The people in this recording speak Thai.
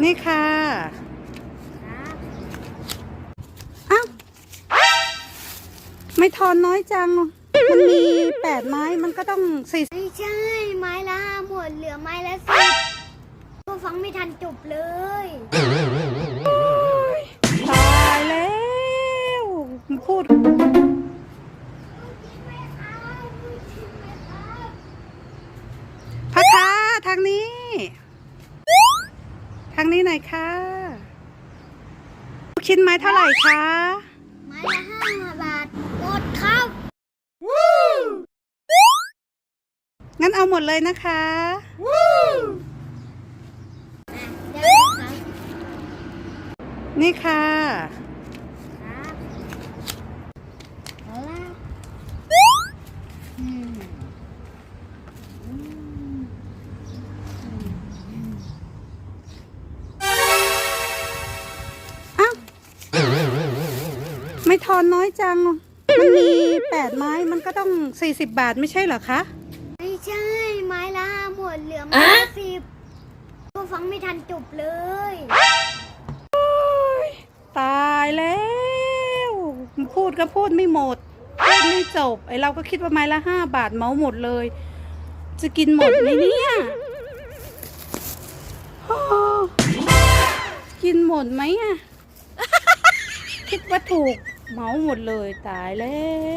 นี่ค่ะอ้าวไม่ทอนน้อยจัง มันมีแปดไม้มันก็ต้องสี่ไม่ใช่ ไม้ละห้าหมดเหลือไม้ละสิบก็ฟังไม่ทันจบเลยตายแล้วพูดพระคะทางนี้ทางนี้หน่อยค่ะลูกชิ้นไม้เท่าไหร่คะไม้ละห้าบาทหมดครับงั้นเอาหมดเลยนะคะอะได้ครับนี่ค่ะ ไม่ทอนน้อยจัง มันมีแปดไม้มันก็ต้องสี่สิบบาทไม่ใช่เหรอคะ ไม่ใช่ไม้ละห้าหมดเหลือไม้ละสิบก็ฟังไม่ทันจบเลยตายแล้วพูดก็พูดไม่หมดพูดไม่จบไอเราก็คิดว่าไม้ละห้าบาทเมาหมดเลย จะกินหมดไหมเนี่ยโอ้กินหมดไหมอะคิดว่าถูก เมาหมดเลยตายแล้ว